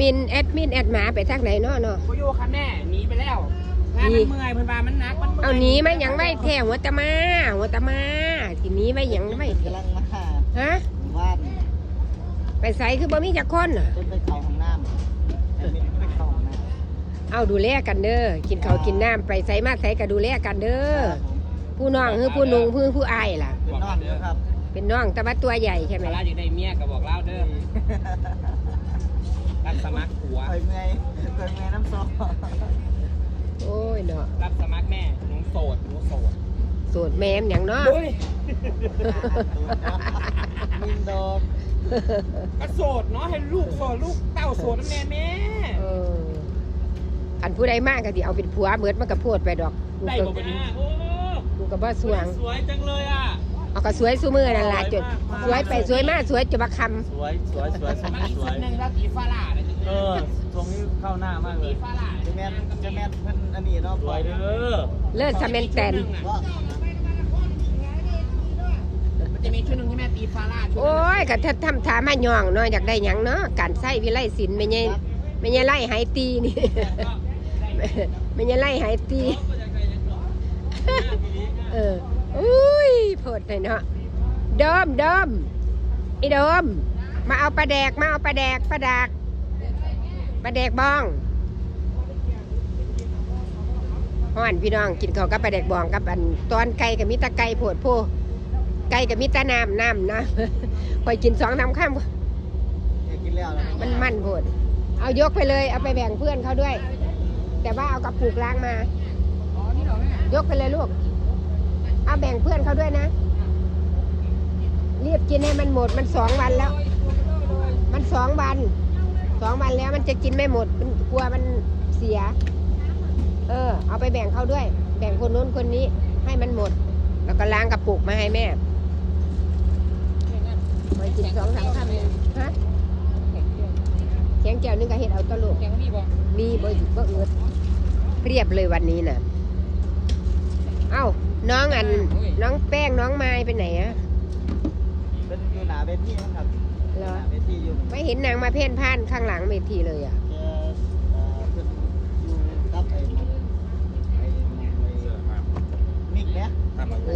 มินแอดมินแอดหมาไปทางไหนเนาะเนาะโคโยค่ะแม่หนีไปแล้วงานมันเมื่อยเพิ่นว่ามันหนักมันมื่ยเอาหนีไม่ยังไม่แท้หัวตะมา หัวตะมาทีนี้ไม่ยังไม่แท้กำลังมาหาฮะบ้านไปใส่คือบ่มีจักคนน่ะจนไปเข้าห้องน้ำแต่ไม่ไปเข้าห้องน้ำเอาดูแลกันเด้อกินข้าวกินน้ำไปใส่มาใส่ก็ดูแลกันเด้อครับผมผู้น้องคือผู้นุงคือผู้อายล่ะ เป็นนอนอยู่ครับ เป็นน้องแต่ว่าตัวใหญ่ใช่ไหมเวลาอยู่ได้เมียก็บอกเล่าเด้อ รับสมัครผัวเคยเมื่อยเคยเมื่อยน้ำซอโอ้ยเนาะรับสมัครแม่หนูโสดหนูโสดโสดแม่มอย่างเนาะเฮ้ยมินโดมก็โสดเนาะให้ลูกโสดลูกเต้าโสดนะแม่แม่เอออันผู้ใดมากก็สิเอาเป็นผัวเบิดมันก็โพดไปดอกกูได้ก็บ่บัดนี้โอ้กูก็บ่สวง สวยจังเลยอะ เอาก็สวยซุมือนั่นล่ะจดสวยไปสวยมาสวยจะบักคสวยสวยสวยสมันวยอีกสวชุยดหนึงแล้วตีฟ้าล่าเลยเออตรงนี้เข้าหน้ามากเลตียฟ้าล่าจะแม่นจะแม่นเพิ่นอันนี้เนาะสวยเด้อำเลิศทำเป็นแตนว่ามันจะมีชุดหนึงที่แม่ตีฟ้าล่าชุดหนึ่งโอ้ยก็ถ้าทำถามมาย่องเนาะอยากได้หยังเนาะการใส่วิไลศิลป์ไม่ใช่ไม่ใช่ไล่ไหตีนี่ ไม่ใช่ไล่ไหตี เออ อุ้ยโพดเลยเนาะเดิมเดิมไอ้เดิมมาเอาปลาแดกมาเอาปลาแดกปลาดากปลาแดกบองฮ้อนพี่น้องกินข้าวกับปลาแดกบองกับอันตอนไก่กับมิตรไก่โพดโพไก่กับมิตรน้ำน้ำนะคอยกินสองน้ำข้ามอยากกินแล้วนะมันมันโพดเอายกไปเลยเอาไปแบ่งเพื่อนเขาด้วย แต่ว่าเอากระปุกล้างมาอ๋อนี่เหรอแม่ยกไปเลยลูก เอาแบ่งเพื่อนเขาด้วยนะ รีบกินให้มันหมดมันสองวันแล้ว มันสองวันสองวันแล้วมันจะกินไม่หมดมันกลัวมันเสีย เออ เอาไปแบ่งเขาด้วย แบ่งคนนู้นคนนี้ให้มันหมด แล้วก็ล้างกระปุกมาให้แม่ไปกินสองสามคำเลยฮะแข็งแก้วนึงก็เห็ดเอาตลุกมีบ่มีบ่อยู่บ่เอืดเรียบเลยวันนี้น่ะ เอ้า น้องอันน้องแป้งน้องไม้ไปไหนอะเป็นอยู่หนาเวทีนะครับเหรอหนาเวทีอยู่ไม่เห็นนางมาเพ่นพ่านข้างหลังเวทีเลยอะแกเอ่อเพิ่นอยู่กับไอ้หมอไอ้หมอไอ้มิกเนี่ย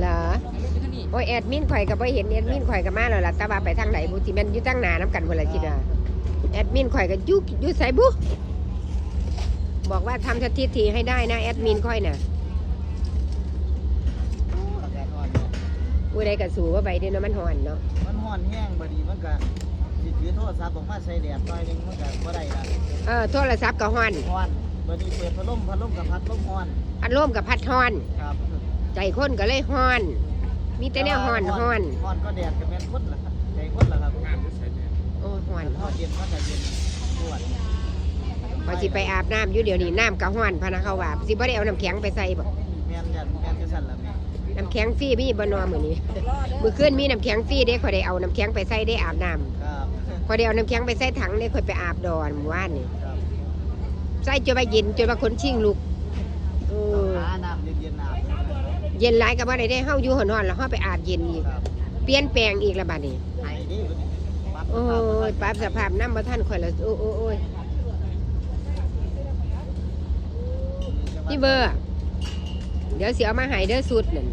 เหรอโอ้ยแอดมินข่อยก็บ่เห็นแอดมินข่อยก็มาแล้วล่ะแต่ว่าไปทางไหนบุติแมันอยู่ตั้งหนาน้ำกันคนละคิดว่าแอดมินข่อยก็อยุกยุใส่บุบอกว่าทำสถิติให้ได้นะแอดมินข่อยน่ะ อากาศร้อนเนี่ย ผู้ใดก็สู้ว่าไปเด้อเนาะมันฮ้อนเนาะมันร้อนแห้งบดีมันก็สิถือโทรศัพท์ออกมาใส่แดดหน่อยหนึงมันก็บ่ได้ละเออโทรศัพท์ก็ฮ้อนร้อนบดีเปิดพัดลมพัดลมกับพัดลมร้อนพัดลมกับพัดฮ้อน ครับใจคนก็เลยฮ้อน มีแต่แนวฮ้อนฮ้อนร้อนก็แดดก็แม่นคนล่ะครับใจคนล่ะครับงานด้วยใช่ไหมโอ้ฮ้อนร้อนเย็นก็จะเย็นปวดพอสิไปอาบน้ำอยู่เดี๋ยวนี้น้ำก็ฮ้อนพะนะเขาว่าสิบ่ได้เอาน้ำแข็งไปใส่บ่แม่นยันแม่นจะสั่นล่ะแม่ น้ำแข็งฟรีมีบ่นอมื้อนี้มื้อคืนมีน้ำแข็งฟรีเด้ข่อยได้เอาน้ำแข็งไปใส่ได้อาบน้ำครับข่อยได้เอาน้ำแข็งไปใส่ถังได้ข่อยไปอาบดอนเมื่อวานนี่ครับใส่จนว่าเย็นจนว่าคนชิงลุกเออหาน้ำเย็นๆอาบเย็นหลายก็บ่ได้ได้เฮาอยู่ฮ้อนๆแล้วเฮาไปอาบเย็นอีกครับเปลี่ยนแปลงอีกแล้วบัดนี้ไอ้ดิปั๊บโอ้ยปรับสภาพน้ำบ่ทันข่อยแล้วโอ้โอ้โอ้ยพี่เบอร์ เดี๋ยวสิเอามาให้เด้อสูตรนั่น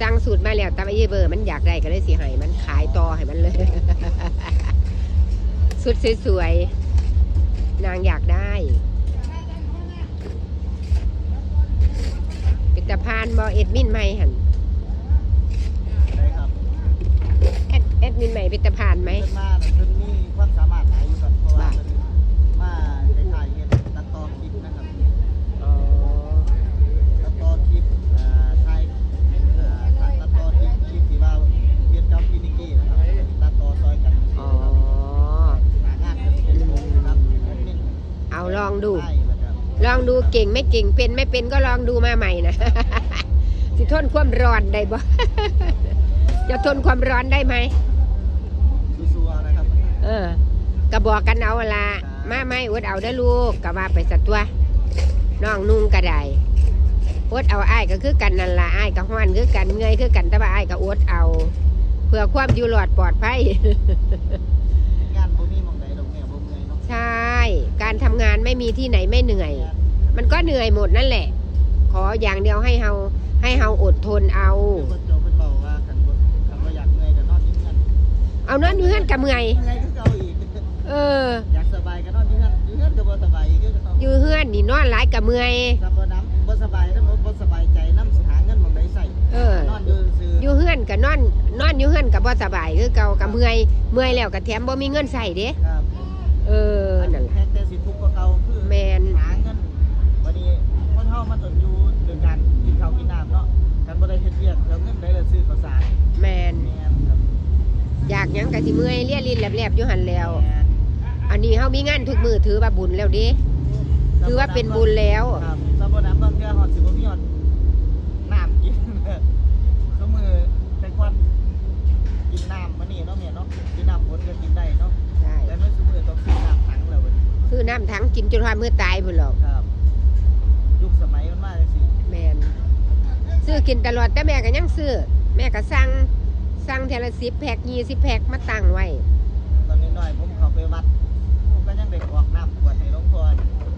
สั่งสูตรมาแล้วแต่ว่าพี่เบอร์มันอยากได้ก็เลยสิให้มันขายต่อให้มันเลย สุดสวยๆนางอยากได้ เป็นตะพานบอเอ็ดมินใหม่หันได้ครับแอดแอดมินใหม่เป็นตะพานไหม เพิ่นมาน่ะเพิ่น เก่งไม่เก่งเป็นไม่เป็นก็ลองดูมาใหม่นะ สิทนความร้อนได้บ่จะทนความร้อนได้ไหมสู้ๆนะครับ เออก็บอกกันเอาละมาไม่อดเอาได้อลูกก็ว่าไปสัตว์ตัวน้องนุ่งก็ได้อดเอาอ้ายก็คือกันนั่นละอ้ายก็ห้อนคือกันเมื่อยคือกันแต่ว่าอ้ายก็อดเอา เพื่อความอยู่รอดปลอดภัยงานบ่มีหม่องใดดอกแม่บ่เมื่อยเนาะการทำงานไม่มีที่ไหนไม่เหนื่อย มันก็เหนื่อยหมดนั่นแหละ ขออย่างเดียวให้เฮาให้เฮาอดทนเอาคือคนโจเป็นบอกว่าคันบ่คันบ่อยากเหนื่อยก็นอนที่เงินเอานั่นอยู่เฮือนกับเมื่อยเหนื่อยคือเก่าอีกเออ อยากสบายก็นอนที่เงินอยู่เงินก็บ่สบายอีกคือเก่าอยู่เฮือนนี่นอนหลายกับเมื่อยถ้าบ่น้ำบ่สบายถ้าบ่บ่สบายใจน้ำสิหาเงินหม่องใดใส่เออ นอนอยู่ซื่ออยู่เฮือนกับนอนนอนอยู่เฮือนกับบ่สบายคือเก่ากับเมื่อยเมื่อยแล้วก็แถมบ่มีเงินใส่เด้ ครับ สิเมื่อยเลียลิ้นแหลบๆอยู่หันแล้วม่นอันนี้เฮามีงานทุกมือถือว่าบุญแล้วเดิถือว่าเป็นบุญแล้วครับสมมุติน้ำบางเทื่อฮอดสิบ่มีฮอดน้ำกินซุมือแต่ก่อนกินน้ำมื้อนี้เนาะแม่เนาะกินน้ำฝนก็กินได้เนาะใช่แต่มื้อซุมือต้องซื้อน้ำถังแล้วเว้ยคือน้ำทั้งกินจนว่ามือตายพุ่นหรอกครับ ยุคสมัยมันมาจังซี่แมนซื้อกินตลอดแต่แม่ก็ยังซื้อแม่ก็สั่ง สั่งเทละสิบแพ็กยี่สิบแพ็กมาตั้งไว้ ตอนน้อยๆผมเข้าไปวัดผมก็ยังได้ออกน้ำขวดให้หลวงพ่อ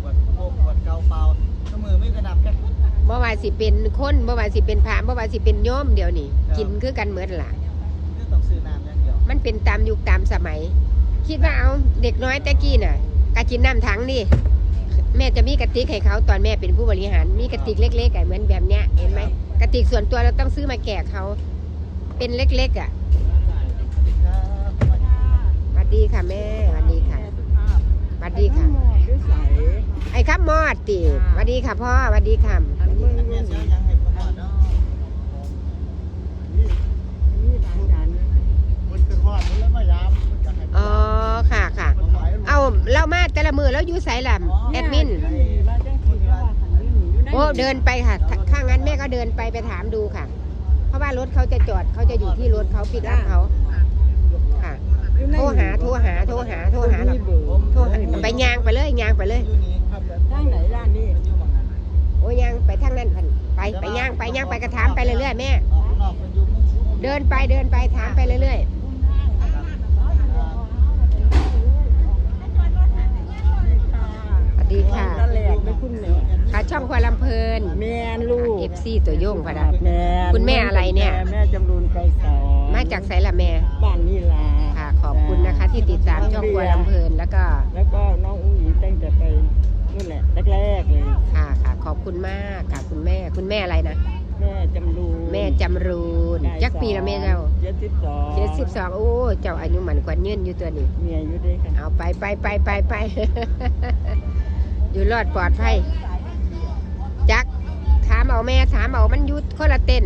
ขวดโคกขวดเกาเปล่าซุมือมีแต่น้ำแพ็คบ่ว่าสิเป็นคนบ่ว่าสิเป็นพระบ่ว่าสิเป็นโยมเดี๋ยวนี้ครับกินคือกันเหมือนล่ะ คือต้องซื้อน้ำอย่างเดียวมันเป็นตามยุคตามสมัย คิดว่าเอาเด็กน้อยแต่กี้น่ะกะกินน้ำถังนี่ แม่จะมีกระติกให้เขาตอนแม่เป็นผู้บริหาร มีกระติกเล็กๆอะเหมือนแบบเนี้ยเห็นไหมกระติกส่วนตัวเราต้องซื้อมาแก่เขา เป็นเล็กๆอะครับสวัสดีค่ะแม่สวัสดีค่ะสวัสดีค่ะ ไอ้ครับมอดติสวัสดีค่ะพ่อสวัสดีค่ะอันนี้อันนี้เสียยังให้ผมหมดเนาะมันคือฮอดมันแล้วมายามมันจะให้อ๋อค่ะค่ะ เอาเล่ามาแต่ละมือแล้วอยู่ไสล่ะแอดมิน โอ้เดินไปค่ะถ้าถ้างั้นแม่ก็เดินไปไปถามดูค่ะ เพราะว่ารถเขาจะจอดเขาจะอยู่ที่รถเขาปิดรับเขาค่ะโทรหาโทรหาโทรหาโทรหาหรอกโทรหาไปยางไปเลยยางไปเลยอยู่นี่ครับทางไหนร้านนี้มันอยู่หม่องนั้นโอ้ยยางไปทางนั้นพันไปไปย่างไปย่างไปกระถามไปเรื่อยๆแม่ออกข้างนอกมันอยู่มุมมุมเดินไปเดินไปถามไปเรื่อยครับอ่าๆสวัสดีค่ะตะแหลกไม่คุณแม่ค่ะช่องควายลำเพลินแม่ลูกเอ ฟซีตัวโยงพะดับแม่คุณแม่อะไรเนี่ย แม่จำรูนไกรสอนมาจากไสละแม่บ้านนี่ลาค่ะ ขอบคุณนะคะที่ติดตามช่องควายลำเพลินแล้วก็แล้วก็น้องอุ้งอิงตั้งแต่ไปนู่นแหละแรกๆเลย ค่ะค่ะ ขอบคุณมากค่ะคุณแม่คุณแม่อะไรนะแม่จำรูนแม่จำรูนจักปีละแม่เจ้าเจ็ดสิบสองเจ็ดสิบสองโอ้เจ้าอายุหมันกว่ายืนอยู่ตัวนี้ เมียอยู่ด้วยกันเอาไปไปไปไปไป อยู่รอดปลอดภัยจักถาม เอาแม่ถามเอามันยุดคนละเต้น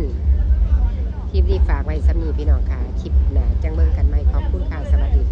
คลิปนี้ฝากไว้สามีพี่น้องค่ะ คลิปหนาจังเบิ่งกันไหมขอบคุณค่ะ สวัสดีค่ะ